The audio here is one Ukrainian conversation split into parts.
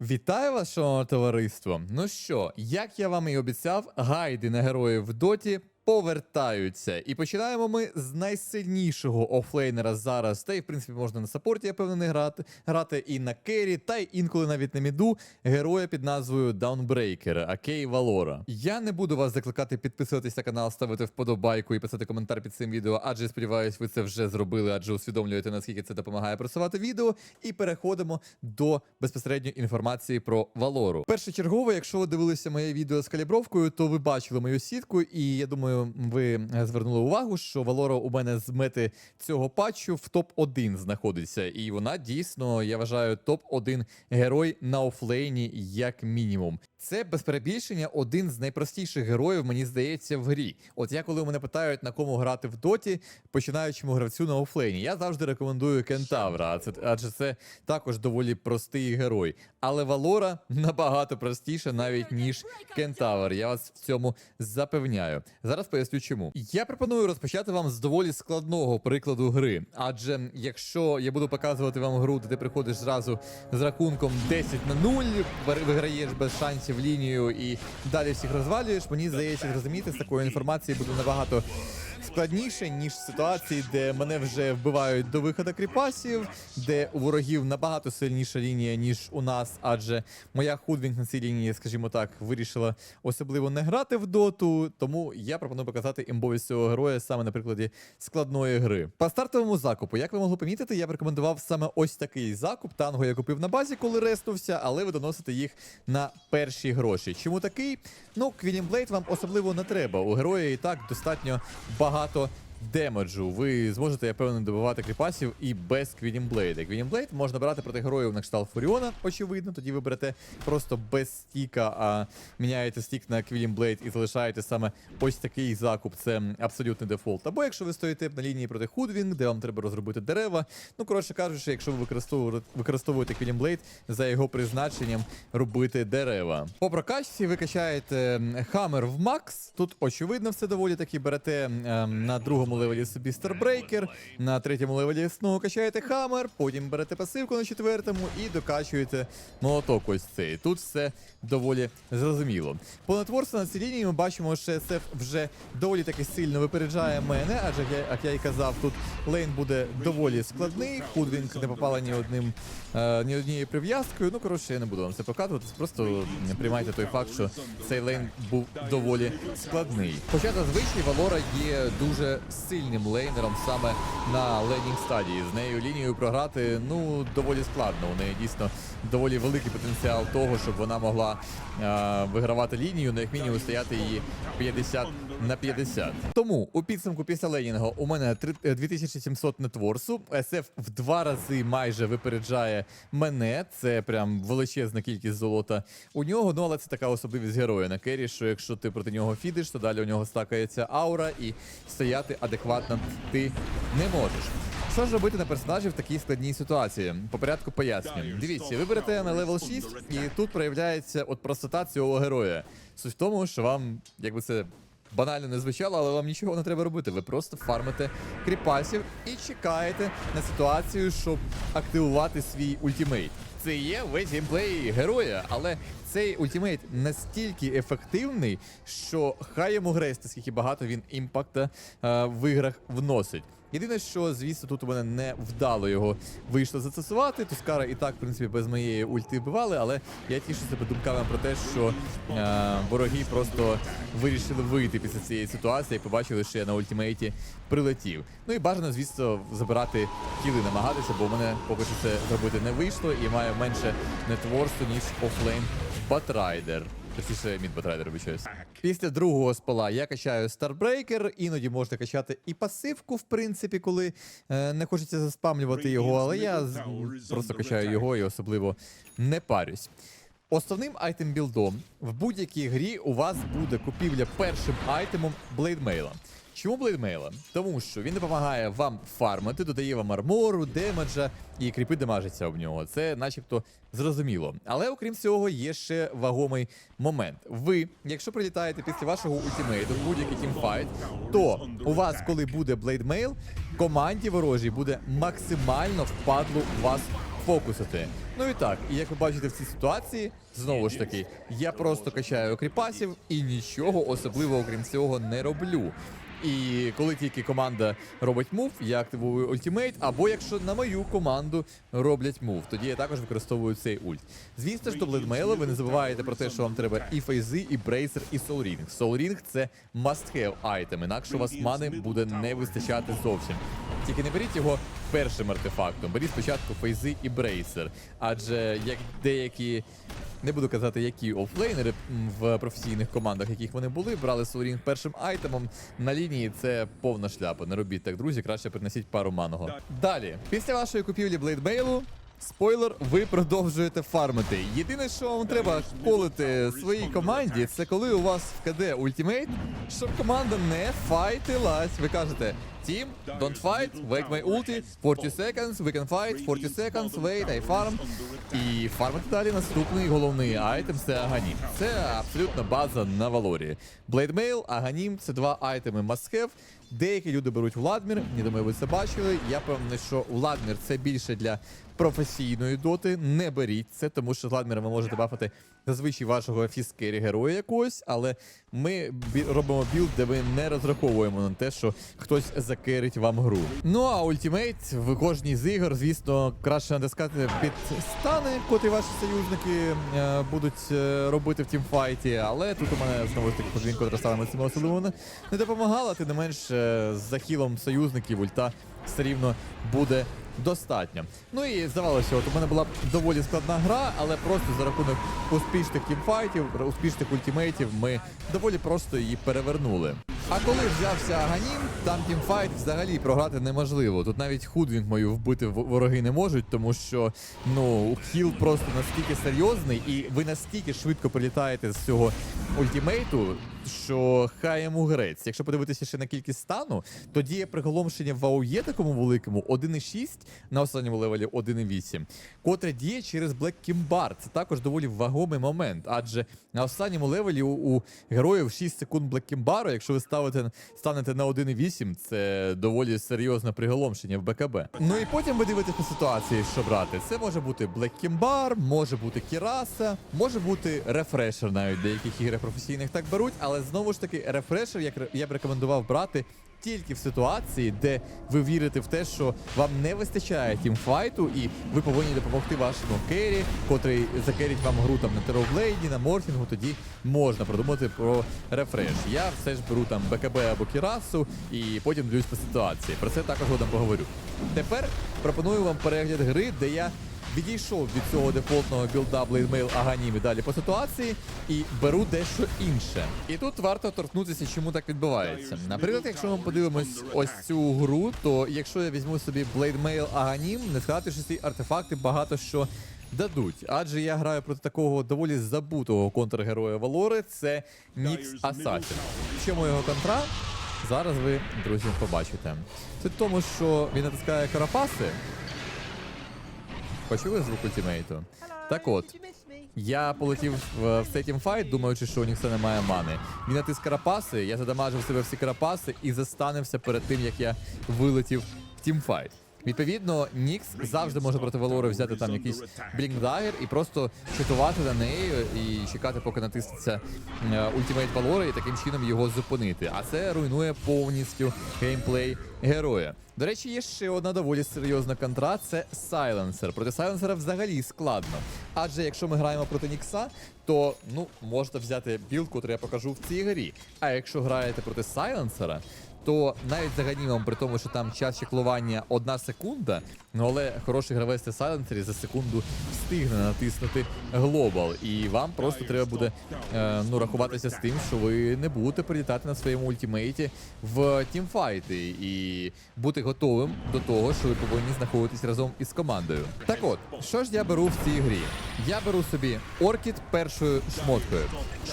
Вітаю вас, шановне товариство. Ну що, як я вам і обіцяв, гайди на героїв в доті повертаються. І починаємо ми з найсильнішого офлейнера зараз. Та й в принципі можна на саппорті, я певний, грати, грати і на керрі, та й інколи навіть на міду героя під назвою Даунбрейкер, Акей Валора. Я не буду вас закликати підписуватись на канал, ставити вподобайку і писати коментар під цим відео, адже сподіваюсь, ви це вже зробили, адже усвідомлюєте, наскільки це допомагає просувати відео. І переходимо до безпосередньої інформації про Валору. Першочергово, якщо ви дивилися моє відео з калібровкою, то ви бачили мою сітку, і я думаю, ви звернули увагу, що Валора у мене з мети цього патчу в топ-1 знаходиться. І вона дійсно, я вважаю, топ-1 герой на офлейні, як мінімум. Це без перебільшення один з найпростіших героїв, мені здається, в грі. От я коли мене питають на кому грати в доті, починаючому гравцю на офлейні, я завжди рекомендую Кентавра, адже це також доволі простий герой. Але Валора набагато простіше навіть ніж Кентавр. Я вас в цьому запевняю. Зараз поясню чому. Я пропоную розпочати вам з доволі складного прикладу гри. Адже якщо я буду показувати вам гру, де ти приходиш зразу з рахунком 10 на 0, вир- виграєш без шансів лінію і далі всіх розвалюєш, мені здається, зрозуміти з такої інформації буде набагато складніше, ніж ситуації, де мене вже вбивають до виходу кріпасів, де у ворогів набагато сильніша лінія, ніж у нас, адже моя худвінг на цій лінії, скажімо так, вирішила особливо не грати в доту. Тому я пропоную показати імбовість цього героя саме на прикладі складної гри. По стартовому закупу, як ви могли помітити, я б рекомендував саме ось такий закуп. Танго я купив на базі, коли рестувся, але ви доносите їх на перші гроші. Чому такий? Ну, Квілінблейд вам особливо не треба. У героя і так достатньо багато rato. Демеджу. Ви зможете, я певно, добивати кріпасів і без Квінімблейда. Квінімблейд можна брати проти героїв на кшталт Фуріона, очевидно. Тоді ви берете просто без стіка, а міняєте стік на Квілімблейд і залишаєте саме ось такий закуп. Це абсолютний дефолт. Або якщо ви стоїте на лінії проти Худвінг, де вам треба розробити дерева. Ну, коротше кажучи, якщо ви використовуєте, Квілімблейд за його призначенням робити дерева. По прокачці ви качаєте хаммер в макс. Тут очевидно все доволі таки берете ем, на другому левелі собі Старбрейкер, на третьому левелі знову качаєте хаммер, потім берете пасивку на четвертому і докачуєте молоток ось цей. Тут все доволі зрозуміло. По нетворству на цій лінії ми бачимо, що SF вже доволі таки сильно випереджає мене, адже як я, і казав, тут лейн буде доволі складний. Худвінг не попала ні одним е, ні однією прив'язкою. Ну коротше, я не буду вам це показувати. Просто приймайте той факт, що цей лейн був доволі складний. Хоча зазвичай Валора є дуже сильним лейнером саме на лейнінг стадії. З нею лінією програти ну доволі складно. У неї дійсно доволі великий потенціал того, щоб вона могла е, вигравати лінію, ну як мінімум стояти її 50 на 50. Тому у підсумку після лейнінгу у мене три- е, 2700 нетворсу. SF в два рази майже випереджає мене. Це прям величезна кількість золота у нього. Ну але це така особливість героя на кері, що якщо ти проти нього фідиш, то далі у нього стакається аура і стояти адекватно ти не можеш. Що ж робити на персонажі в такій складній ситуації? По порядку пояснюю. Дивіться, ви берете на левел 6, і тут проявляється от простота цього героя. Суть в тому, що вам, якби це банально не звучало, але вам нічого не треба робити. Ви просто фармите кріпасів і чекаєте на ситуацію, щоб активувати свій ультимейт. Це є весь геймплей героя, але цей ультимейт настільки ефективний, що хай йому грести, скільки багато він імпакта е, в іграх вносить. Єдине, що, звісно, тут у мене не вдало його вийшло застосувати. Тускара і так, в принципі, без моєї ульти вбивали, але я тішу себе думками про те, що е, вороги просто вирішили вийти після цієї ситуації і побачили, що я на ультимейті прилетів. Ну і бажано, звісно, забирати кіли, намагатися, бо у мене поки що це зробити не вийшло і маю менше нетворсту, ніж офлейн Батрайдер. Точніше, мід Батрайдер, вибачаюсь. Після другого спала я качаю Старбрейкер, іноді можна качати і пасивку, в принципі, коли е, не хочеться заспамлювати його, але я просто качаю його і особливо не парюсь. Основним айтем білдом в будь-якій грі у вас буде купівля першим айтемом блейдмейла. Чому блейдмейла? Тому що він допомагає вам фармити, додає вам армору, демеджа і кріпи демажаться об нього. Це начебто зрозуміло. Але окрім цього, є ще вагомий момент. Ви, якщо прилітаєте після вашого ультимейту в будь-який тімфайт, то у вас, коли буде блейдмейл, команді ворожій буде максимально впадло вас фокусити. Ну і так, і як ви бачите в цій ситуації, знову ж таки, я просто качаю кріпасів і нічого особливого, окрім цього, не роблю. І коли тільки команда робить мув, я активую ультимейт, або якщо на мою команду роблять мув, тоді я також використовую цей ульт. Звісно ж, до бледмейла ви не забуваєте про те, що вам треба і фейзи, і брейсер, і соулрінг. Соулрінг це must-have айтем, інакше у вас мани буде не вистачати зовсім. Тільки не беріть його першим артефактом, беріть спочатку фейзи і брейсер. Адже як деякі. Не буду казати, які офлейнери в професійних командах, яких вони були, брали Soul першим айтемом на лінії. Це повна шляпа. Не робіть так, друзі. Краще принесіть пару маного. Далі, після вашої купівлі блейдмейлу. Спойлер, ви продовжуєте фармити. Єдине, що вам треба колити своїй команді, це коли у вас в КД ультимейт, щоб команда не файтилась. Ви кажете: Team, don't fight, wait my ulti, 40 seconds, we can fight, 40 seconds, wait, I farm. І фармити далі наступний головний айтем це Аганім. Це абсолютно база на Валорі. Блейдмейл, Аганім це два айтеми маскев. Деякі люди беруть Владмір, не думаю, ви це бачили. Я певний, що Владмір це більше для професійної доти. Не беріть це, тому що Владміра ви можете бафати зазвичай вашого фіскері героя якогось, але ми бі- робимо білд, де ми не розраховуємо на те, що хтось закерить вам гру. Ну а ультимейт в кожній з ігор, звісно, краще натискати під стани, котрі ваші союзники е, будуть е, робити в тімфайті. Але тут у мене знову ж таки подвінка, котра стала цим особливо не, допомагала. Тим не менш, е, з захилом союзників ульта все рівно буде достатньо. Ну і здавалося, от у мене була доволі складна гра, але просто за рахунок успішних тімфайтів, успішних ультимейтів, ми доволі просто її перевернули. А коли взявся Аганім, там тімфайт взагалі програти неможливо. Тут навіть худвінг мою вбити вороги не можуть, тому що ну хіл просто настільки серйозний, і ви настільки швидко прилітаєте з цього ультимейту, що хай йому грець. Якщо подивитися ще на кількість стану, то діє приголомшення в АОЄ такому великому 1.6 на останньому левелі 1.8, котре діє через Black Kimbar. Це також доволі вагомий момент, адже на останньому левелі у, у героїв 6 секунд Black Kimbar, якщо ви ставите, станете на 1.8, це доволі серйозне приголомшення в БКБ. Ну і потім ви дивитесь по ситуації, що брати. Це може бути Black Kimbar, може бути Кіраса, може бути рефрешер, навіть деяких ігр професійних так беруть, але знову ж таки рефрешер як я б рекомендував брати. Тільки в ситуації, де ви вірите в те, що вам не вистачає тімфайту, і ви повинні допомогти вашому кері, котрий закерить вам гру там на тероблейді, на морфінгу, тоді можна продумати про рефреш. Я все ж беру там БКБ або Кірасу і потім дивлюсь по ситуації. Про це також згодом поговорю. Тепер пропоную вам перегляд гри, де я відійшов від цього дефолтного білда Blade Mail Аганім і далі по ситуації і беру дещо інше. І тут варто торкнутися, чому так відбувається. Наприклад, якщо ми подивимось ось цю гру, то якщо я візьму собі Mail Аганім, не сказати, що ці артефакти багато що. Дадуть, адже я граю проти такого доволі забутого контргероя Валори, це Нікс Асасін. Чому його контра? Зараз ви, друзі, побачите. Це тому, що він натискає карапаси, Почули звук ультимейту? Так от, я полетів в, в цей тімфайт, думаючи, що у них все немає мани. Він натис карапаси, я задамажив себе всі карапаси і застанився перед тим, як я вилетів в тімфайт. Відповідно, Нікс завжди може проти Валори взяти там якийсь блінкдагер і просто читувати на неї і чекати, поки натиснеться е, ультимейт Валори, і таким чином його зупинити. А це руйнує повністю геймплей героя. До речі, є ще одна доволі серйозна контра це сайленсер. Проти сайленсера взагалі складно. Адже якщо ми граємо проти Нікса, то ну можете взяти білд, котрий я покажу в цій грі. А якщо граєте проти сайленсера, то навіть за ганімом, при тому, що там час чеклування одна секунда, ну але хороший гравець на сайленсері за секунду встигне натиснути глобал, і вам просто треба буде е, ну рахуватися з тим, що ви не будете прилітати на своєму ультимейті в тімфайти і бути готовим до того, що ви повинні знаходитись разом із командою. Так от, що ж я беру в цій грі? Я беру собі Оркід першою шмоткою.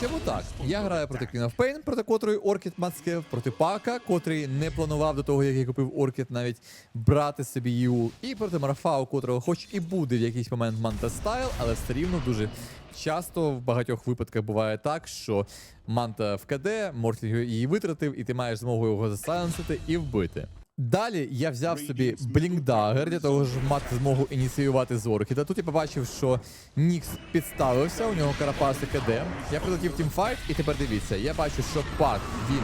Чому так? Я граю проти Queen of Pain, проти котрої Оркід Мацкев, проти Пака, котрий не планував до того, як я купив Оркід, навіть брати собі Ю, і проти Марафа, у котрого хоч і буде в якийсь момент Манта Стайл, але все рівно дуже часто в багатьох випадках буває так, що Манта в КД, Мортінг її витратив, і ти маєш змогу його засайленсити і вбити. Далі я взяв собі блінкдагер для того, щоб мати змогу ініціювати з Оркіда. Тут я побачив, що Нікс підставився, у нього карапаси КД. Я прилетів тімфайт, і тепер дивіться, я бачу, що пак він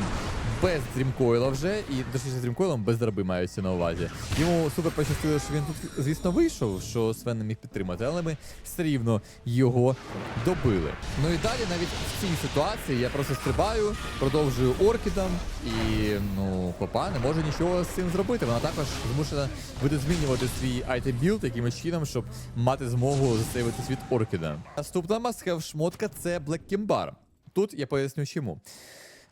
без дрімкойла вже, і точніше з дрімкойлом без драби маються на увазі. Йому супер пощастило, що він тут, звісно, вийшов, що Свен не міг підтримати, але ми все рівно його добили. Ну і далі, навіть в цій ситуації, я просто стрибаю, продовжую оркідом, і ну, Копа не може нічого з цим зробити. Вона також змушена буде змінювати свій айтем білд якимось чином, щоб мати змогу засейвитись від оркіда. Наступна мастхев шмотка це Black Kimbar. Тут я поясню чому.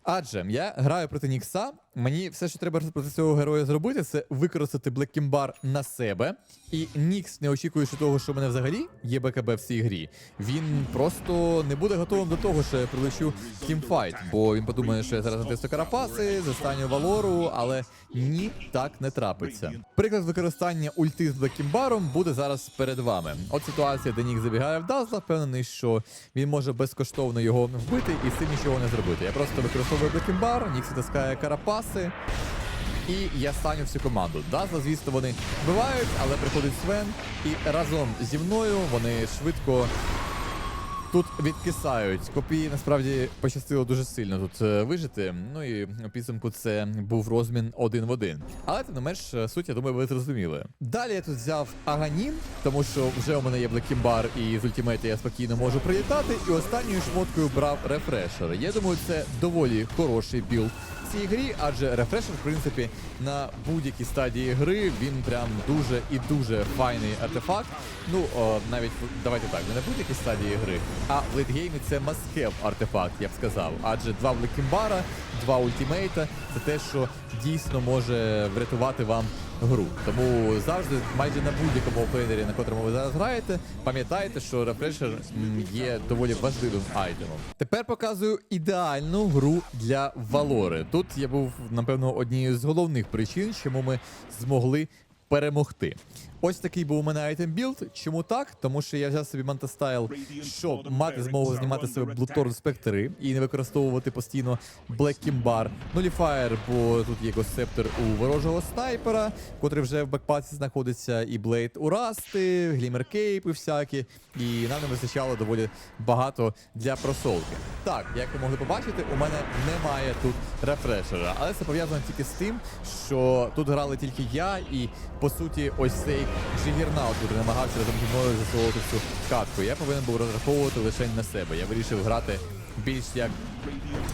Адже я граю проти Нікса. Мені все, що треба проти цього героя зробити, це використати Блеккімбар на себе. І Нікс, не очікуючи того, що в мене взагалі є БКБ в цій грі, він просто не буде готовим до того, що я прилечу в тімфайт, бо він подумає, що я зараз натисну карапаси, застаню валору, але ні, так не трапиться. Приклад використання ульти з Блеккімбаром буде зараз перед вами. От ситуація, де Нік забігає в Дазла, впевнений, що він може безкоштовно його вбити і з цим нічого не зробити. Я просто використовую Блеккімбар, Нік затискає карапаси. І я станю всю команду. Дазла, звісно, вони вбивають, але приходить Свен, і разом зі мною вони швидко тут відкисають. Копії насправді пощастило дуже сильно тут е, вижити. Ну і підсумку це був розмін один в один. Але тим не менш, е, суть, я думаю, ви зрозуміли. Далі я тут взяв Аганім, тому що вже у мене є Блекімбар, і з ультимейта я спокійно можу прилітати. І останньою шмоткою брав рефрешер. Я думаю, це доволі хороший білд цій грі, адже рефрешер, в принципі, на будь-якій стадії гри він прям дуже і дуже файний артефакт. Ну, о, навіть давайте так, не на будь-якій стадії гри, а в лейтгеймі це must-have артефакт, я б сказав. Адже два Блекімбара, два ультимейта це те, що дійсно може врятувати вам гру. Тому завжди, майже на будь-якому оплейнері, на котрому ви зараз граєте, пам'ятайте, що рефрешер є доволі важливим айтемом. Тепер показую ідеальну гру для Валори. Тут я був, напевно, однією з головних причин, чому ми змогли перемогти. Ось такий був у мене айтем білд. Чому так? Тому що я взяв собі Мантастайл, щоб мати змогу знімати себе Блуторн спектри і не використовувати постійно Black Kimbar. Нуліфаєр, бо тут є септор у ворожого снайпера, котрий вже в бекпаці знаходиться, і Блейд у Расти, Глімер Кейп і всякі. І нам не вистачало доволі багато для просолки. Так, як ви могли побачити, у мене немає тут рефрешера, але це пов'язано тільки з тим, що тут грали тільки я, і по суті, ось цей Джигернаут, який намагався разом зі мною засовувати цю катку. Я повинен був розраховувати лише на себе. Я вирішив грати більш як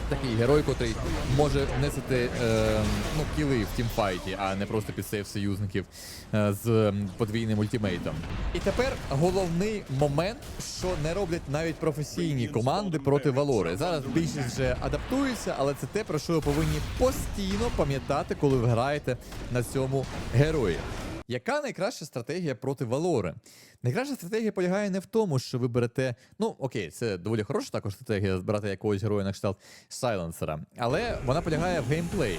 такий герой, котрий може внести е, ну, кіли в тімфайті, а не просто підсейв союзників е, з подвійним ультимейтом. І тепер головний момент, що не роблять навіть професійні команди проти Валори. Зараз більшість вже адаптується, але це те, про що ви повинні постійно пам'ятати, коли ви граєте на цьому герої. Яка найкраща стратегія проти Валори? Найкраща стратегія полягає не в тому, що ви берете. Ну окей, це доволі хороша також стратегія збирати якогось героя на кшталт сайленсера, але вона полягає в геймплеї.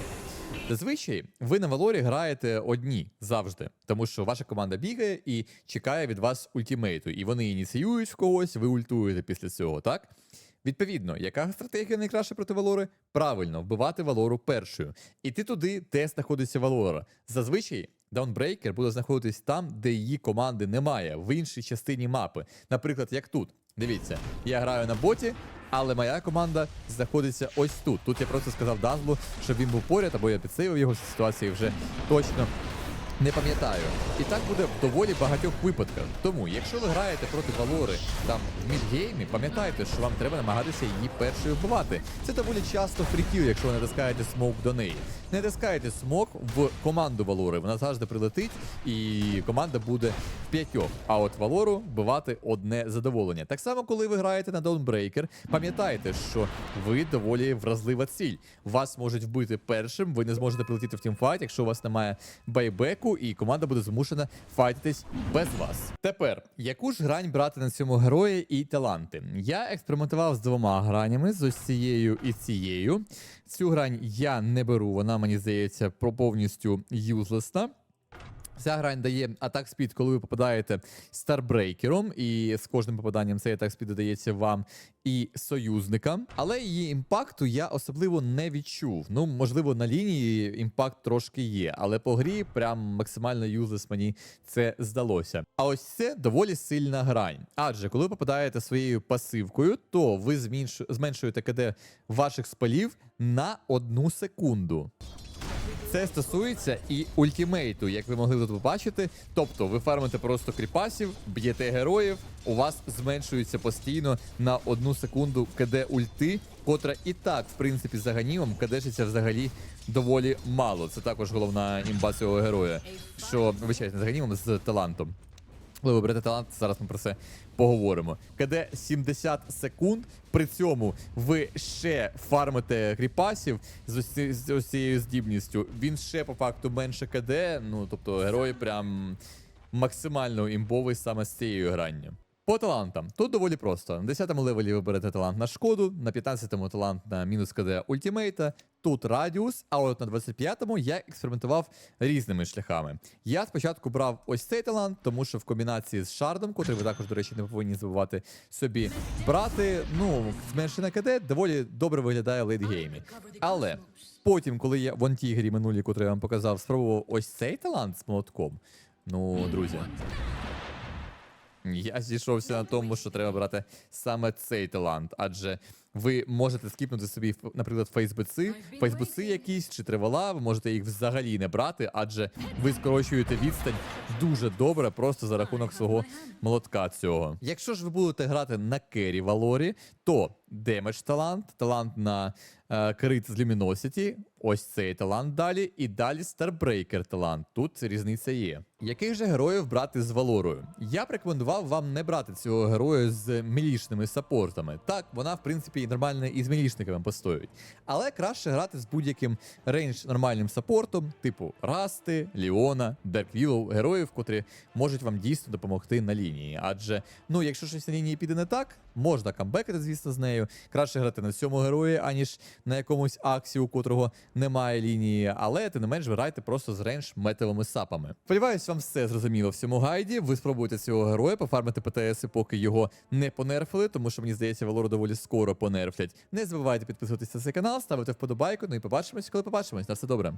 Зазвичай ви на Валорі граєте одні завжди, тому що ваша команда бігає і чекає від вас ультимейту, і вони ініціюють в когось, ви ультуєте після цього, так? Відповідно, яка стратегія найкраща проти Валори? Правильно, вбивати Валору першою. Іти туди, де знаходиться Валора. Зазвичай Даунбрейкер буде знаходитись там, де її команди немає, в іншій частині мапи. Наприклад, як тут. Дивіться, я граю на боті, але моя команда знаходиться ось тут. Тут я просто сказав Дазлу, щоб він був поряд, або я підсейвив його в ситуації вже точно. Не пам'ятаю. І так буде в доволі багатьох випадках. Тому, якщо ви граєте проти Валори там в мідгеймі, пам'ятайте, що вам треба намагатися її першою вбивати. Це доволі часто фрікіл, якщо ви натискаєте смок до неї. Не натискайте смок в команду Валори, вона завжди прилетить, і команда буде в п'ятьох. А от Валору вбивати одне задоволення. Так само, коли ви граєте на Dawnbreaker, пам'ятайте, що ви доволі вразлива ціль. Вас можуть вбити першим, ви не зможете прилетіти в тімфайт, якщо у вас немає байбеку, і команда буде змушена файтитись без вас. Тепер, яку ж грань брати на цьому герої і таланти? Я експериментував з двома гранями, з ось цією і цією. Цю грань я не беру, вона мені здається про повністю юзлесна. Ця грань дає атак спід, коли ви попадаєте старбрейкером, і з кожним попаданням цей атак спід додається вам і союзникам. Але її імпакту я особливо не відчув. Ну, можливо, на лінії імпакт трошки є, але по грі прям максимально юзлес мені це здалося. А ось це доволі сильна грань. Адже коли ви попадаєте своєю пасивкою, то ви зменшуєте КД ваших спалів на одну секунду. Це стосується і ультімейту, як ви могли тут побачити. Тобто ви фармите просто кріпасів, б'єте героїв, у вас зменшується постійно на одну секунду КД ульти, котра і так, в принципі, за ганімом кадешиться взагалі доволі мало. Це також головна імба цього героя. Що вибачайте, не з ганімом, з талантом. Ви берете талант, зараз ми про це поговоримо. КД 70 секунд. При цьому ви ще фармите кріпасів з ось, з усією здібністю. Він ще по факту менше КД. Ну тобто герой прям максимально імбовий саме з цією гранню. По талантам тут доволі просто. На 10 левелі ви берете талант на шкоду, на 15-му талант на мінус КД ультимейта, тут радіус, а от на 25-му я експериментував різними шляхами. Я спочатку брав ось цей талант, тому що в комбінації з шардом, котрий ви також, до речі, не повинні забувати собі брати, ну, зменшене КД доволі добре виглядає лейтгеймі. Але потім, коли я в антігрі минулі, котрий я вам показав, спробував ось цей талант з молотком. Ну, друзі, я зійшовся на тому, що треба брати саме цей талант, адже ви можете скіпнути собі, наприклад, фейсбуци, фейсбуци якісь чи тривала, ви можете їх взагалі не брати, адже ви скорочуєте відстань дуже добре, просто за рахунок свого молотка цього. Якщо ж ви будете грати на кері Валорі, то демедж талант, талант на е, крит з Luminosity, ось цей талант далі, і далі Starbreaker талант. Тут різниця є. Яких же героїв брати з Валорою? Я б рекомендував вам не брати цього героя з мілішними саппортами. Так, вона, в принципі, і нормально і з мілішниками постоїть. Але краще грати з будь-яким рейндж нормальним саппортом, типу Расти, Ліона, Дарк Вілоу, героїв, котрі можуть вам дійсно допомогти на лінії. Адже, ну, якщо щось на лінії піде не так, можна камбекати, звісно, з нею. Краще грати на цьому герої, аніж на якомусь аксі, у котрого немає лінії. Але тим не менш грайте просто з рейндж метовими сапами. Сподіваюсь, вам все зрозуміло в цьому гайді. Ви спробуєте цього героя, пофармити ПТС, поки його не понерфили, тому що мені здається, Валору доволі скоро понерфлять. Не забувайте підписуватися на цей канал, ставити вподобайку. Ну і побачимось, коли побачимось. На все добре.